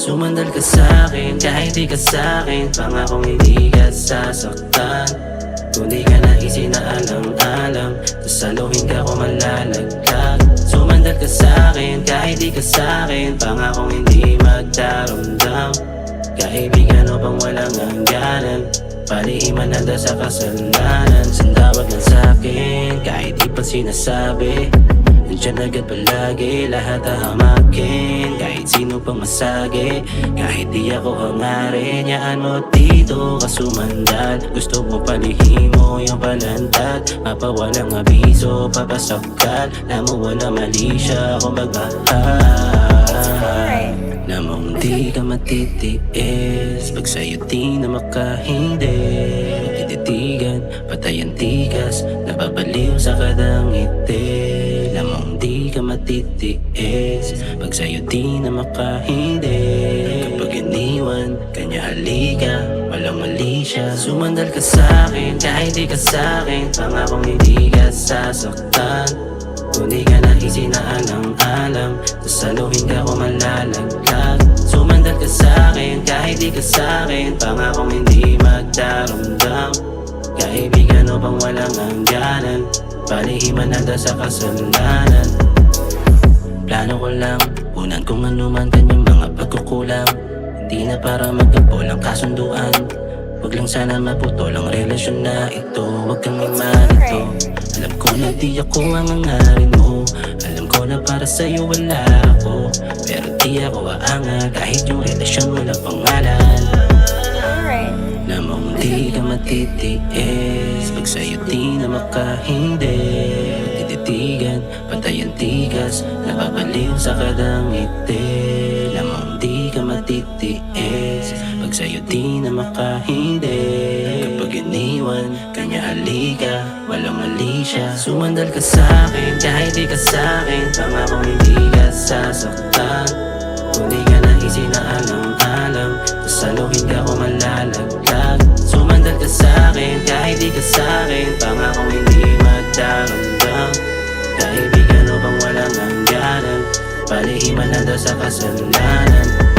Sumandal ka sa'kin kahit di ka sa'kin Pangakong hindi ka sasaktan. Kung di ka na isinaalang-alang Sasaluhin ka ko malalaglag. Sumandal ka sa'kin kahit di ka sa'kin Pangakong hindi magdaramdam Kaibigan o pang walang hangganan Palihiman na sa kasalanan. Sandawag lang sa'kin kahit di pa sinasabi Nandiyan agad palagi lahat hamakin Kahit sino pang masagi Kahit di ako hangarin. Yaan mo dito kasumandal Gusto mo palihim mo yung palantad Mapawalang abiso papasakal. Alam mo wala mali siya kung magmahal. Namang di ka matitiis. Pag sa'yo di na makahindi. Magtititigan, patay ang tigas. Nababaliw sa kadang ngiti. ka matitiis. Pag sa'yo di na makahindi. Kapag iniwan, kanya halika Walang mali siya. Sumandal ka sa'kin, kahit di ka sa'kin. Pangakong hindi ka sasaktan. Kung di ka na isinaalang-alang Sasaluhin ka ko malalaglag Sumandal ka sa'kin kahit di ka sa'kin. Pangakong hindi magdaramdam Kaibigan o bang walang hangganan. Palihiman na sa kasalanan Plano ko lang, unan kung ano man kanyang mga pagkukulang Hindi na para magkapol ang kasunduan. Huwag lang sana maputol ang relasyon na ito. Huwag kang imanito Alam ko na di ako ang hangarin mo. Alam ko na para sa'yo wala ako. Pero di ako aanga kahit yung relasyon wala pangalan. Alright. Namang di ka matitiis. Pag sa'yo di na makahindi Ang tigas Napapaliw sa kadang ngiti. Namang di ka matitiis Pag sa'yo di na makahindi Kapag iniwan, kanya halika Walang mali siya. Sumandal ka sa'kin kahit di ka sa'kin Pangakong hindi ka sasaktan. Kung ka na isinaalang-alang Sasaluhin ka ko malalaglag. Sumandal ka sa'kin kahit di ka sa'kin Pangakong Palihiman na daw sa kasalanan